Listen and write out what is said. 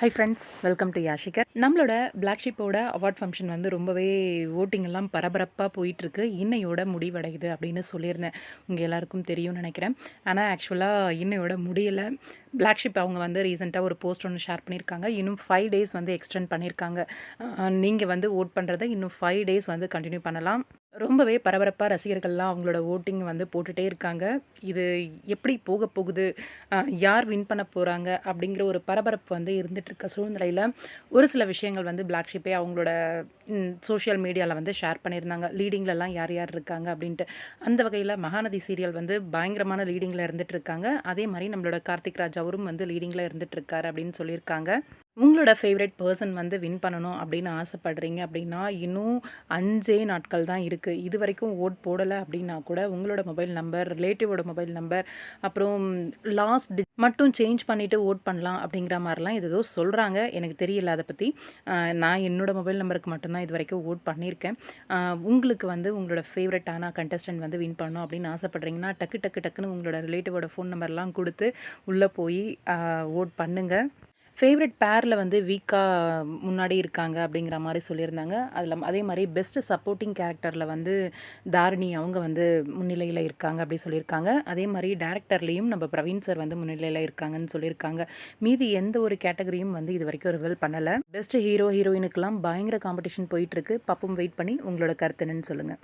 High friends welcome to யாஷிகர் நம்மளோட blog ஷிப்போட award function வந்து ரொம்பவே ஓட்டிங் எல்லாம் பரபரப்பாக போயிட்டுருக்கு. இன்னையோட முடிவடையுது அப்படின்னு சொல்லியிருந்தேன். உங்கள் எல்லாருக்கும் தெரியும்னு நினைக்கிறேன். ஆனால் ஆக்சுவலாக இன்னையோட முடியலை. பிளாக் ஷிப் அவங்க வந்து ரீசெண்டாக ஒரு போஸ்ட் ஒன்று ஷேர் பண்ணியிருக்காங்க. இன்னும் ஃபைவ் டேஸ் வந்து எக்ஸ்டெண்ட் பண்ணியிருக்காங்க. நீங்கள் வந்து ஓட் பண்ணுறதை இன்னும் ஃபைவ் டேஸ் வந்து கண்டினியூ பண்ணலாம். ரொம்பவே பரபரப்பாக ரசிகர்கள்லாம் அவங்களோட ஓட்டிங் வந்து போட்டுகிட்டே இருக்காங்க. இது எப்படி போக போகுது? யார் வின் பண்ண போகிறாங்க அப்படிங்கிற ஒரு பரபரப்பு வந்து இருந்துகிட்ருக்க இருக்க சூழ்நிலையில் ஒரு சில விஷயங்கள் வந்து பிளாக் ஷிப்பே அவங்களோட சோஷியல் மீடியாவில் வந்து ஷேர் பண்ணியிருந்தாங்க. லீடிங்லலாம் யார் யார் இருக்காங்க அப்படின்ட்டு. அந்த வகையில் மகாநதி சீரியல் வந்து பயங்கரமான லீடிங்கில் இருந்துட்டு இருக்காங்க. அதே மாதிரி நம்மளோட கார்த்திக் ராஜ் அவரும் வந்து லீடிங்கில் இருந்துகிட்ருக்காரு அப்படின்னு சொல்லியிருக்காங்க. உங்களோட ஃபேவரட் பர்சன் வந்து வின் பண்ணணும் அப்படின்னு ஆசைப்படுறீங்க அப்படின்னா இன்னும் அஞ்சே நாட்கள் தான் இருக்குது இது வரைக்கும் ஓட் போடலை அப்படின்னா கூட உங்களோட மொபைல் நம்பர் ரிலேட்டிவோட மொபைல் நம்பர் அப்புறம் லாஸ்ட் டி மட்டும் சேஞ்ச் பண்ணிவிட்டு ஓட் பண்ணலாம் அப்படிங்கிற மாதிரிலாம் ஏதோ சொல்கிறாங்க எனக்கு தெரியல அதை பற்றி நான் என்னோடய மொபைல் நம்பருக்கு மட்டும்தான் இது வரைக்கும் ஓட் பண்ணியிருக்கேன். உங்களுக்கு வந்து உங்களோட ஃபேவரட்டான கண்டஸ்டன்ட் வந்து வின் பண்ணணும் அப்படின்னு ஆசைப்படுறீங்கன்னா டக்கு டக்கு டக்குன்னு உங்களோட ரிலேட்டிவோட ஃபோன் நம்பர்லாம் கொடுத்து உள்ளே போய் ஓட் பண்ணுங்கள் ஃபேவரட் பேரில் வந்து வீக்காக முன்னாடி இருக்காங்க அப்படிங்கிற மாதிரி சொல்லியிருந்தாங்க. அதில் அதே மாதிரி பெஸ்ட்டு சப்போர்ட்டிங் கேரக்டரில் வந்து தாரிணி அவங்க வந்து முன்னிலையில் இருக்காங்க அப்படி சொல்லியிருக்காங்க. அதே மாதிரி டேரக்டர்லேயும் நம்ம பிரவீன் சார் வந்து முன்னிலையில் இருக்காங்கன்னு சொல்லியிருக்காங்க. மீதி எந்த ஒரு கேட்டகரியும் வந்து இது வரைக்கும் ரிவல் பண்ணலை. பெஸ்ட்டு ஹீரோ ஹீரோயினுக்கெல்லாம் பயங்கர காம்படிஷன் போயிட்டுருக்கு பப்பும் வெயிட் பண்ணி உங்களோட கருத்து என்னன்னு சொல்லுங்கள்